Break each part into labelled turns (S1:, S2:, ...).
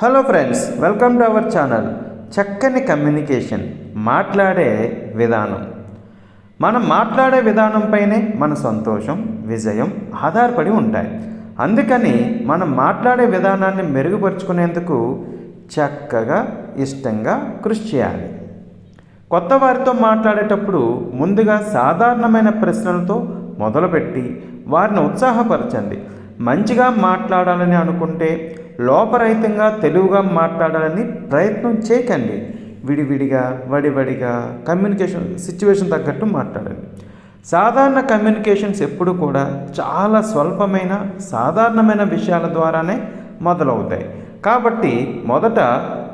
S1: Hello friends welcome to our channel చక్కని communication మాట్లాడే విధానం. మనం మాట్లాడే విధానంపైనే మన సంతోషం విజయం ఆధారపడి ఉంటాయి. అందుకని మనం మాట్లాడే విధానాన్ని మెరుగుపరుచుకునేందుకు చక్కగా ఇష్టంగా కృషి చేయాలి. కొత్త వారితో మాట్లాడేటప్పుడు ముందుగా సాధారణమైన ప్రశ్నలతో మొదలుపెట్టి వారిని ఉత్సాహపరచండి. మంచిగా మాట్లాడాలని అనుకుంటే లోపరహితంగా తెలుగుగా మాట్లాడాలని ప్రయత్నం చేయకండి. విడివిడిగా వడివడిగా కమ్యూనికేషన్ సిచ్యువేషన్ తగ్గట్టు మాట్లాడండి. సాధారణ కమ్యూనికేషన్స్ ఎప్పుడు కూడా చాలా స్వల్పమైన సాధారణమైన విషయాల ద్వారానే మొదలవుతాయి. కాబట్టి మొదట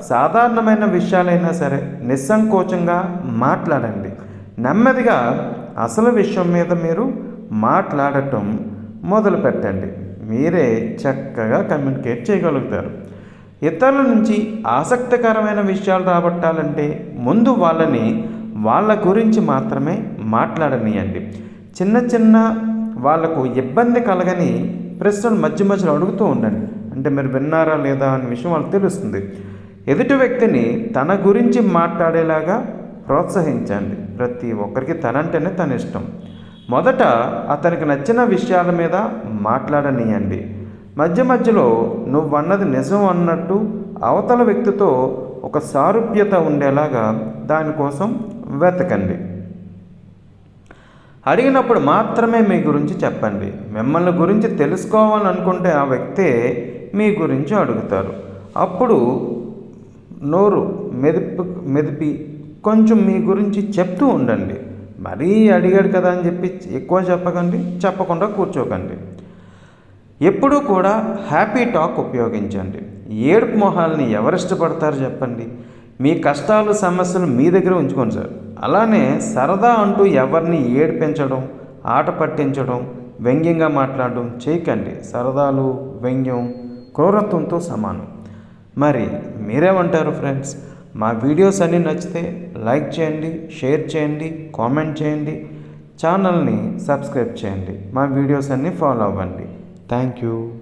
S1: సాధారణమైన విషయాలైనా సరే నిస్సంకోచంగా మాట్లాడండి. నెమ్మదిగా అసలు విషయం మీద మీరు మాట్లాడటం మొదలు పెట్టండి మీరే చక్కగా కమ్యూనికేట్ చేయగలుగుతారు. ఇతరుల నుంచి ఆసక్తికరమైన విషయాలు రాబట్టాలంటే ముందు వాళ్ళని వాళ్ళ గురించి మాత్రమే మాట్లాడనీయండి. చిన్న చిన్న వాళ్ళకు ఇబ్బంది కలగని ప్రశ్నలు మధ్య మధ్యలో అడుగుతూ ఉండండి. అంటే మీరు విన్నారా లేదా అనే విషయం వాళ్ళకి తెలుస్తుంది. ఎదుటి వ్యక్తిని తన గురించి మాట్లాడేలాగా ప్రోత్సహించండి. ప్రతి ఒక్కరికి తనంటేనే తన ఇష్టం. మొదట అతనికి నచ్చిన విషయాల మీద మాట్లాడనీయండి. మధ్య మధ్యలో నువ్వన్నది నిజం అన్నట్టు అవతల వ్యక్తితో ఒక సారూప్యత ఉండేలాగా దానికోసం వెతకండి. అడిగినప్పుడు మాత్రమే మీ గురించి చెప్పండి. మిమ్మల్ని గురించి తెలుసుకోవాలనుకుంటే ఆ వ్యక్తే మీ గురించి అడుగుతారు. అప్పుడు నోరు మెదిపి మెదిపి కొంచెం మీ గురించి చెప్తూ ఉండండి. మరీ అడిగాడు కదా అని చెప్పి ఎక్కువ చెప్పకండి చెప్పకుండా కూర్చోకండి. ఎప్పుడూ కూడా హ్యాపీ టాక్ ఉపయోగించండి. ఏడుపు మొహాలని ఎవరు ఇష్టపడతారు చెప్పండి? మీ కష్టాలు సమస్యలు మీ దగ్గర ఉంచుకోండి సార్. అలానే సరదా అంటూ ఎవరిని ఏడిపించడం ఆట పట్టించడం వ్యంగ్యంగా మాట్లాడడం చేయకండి. సరదాలు వ్యంగ్యం క్రూరత్వంతో సమానం. మరి మీరేమంటారు ఫ్రెండ్స్? మా వీడియోస్ అన్నీ నచ్చితే లైక్ చేయండి షేర్ చేయండి కామెంట్ చేయండి ఛానల్ని సబ్స్క్రైబ్ చేయండి. మా వీడియోస్ అన్నీ ఫాలో అవ్వండి. Thank you.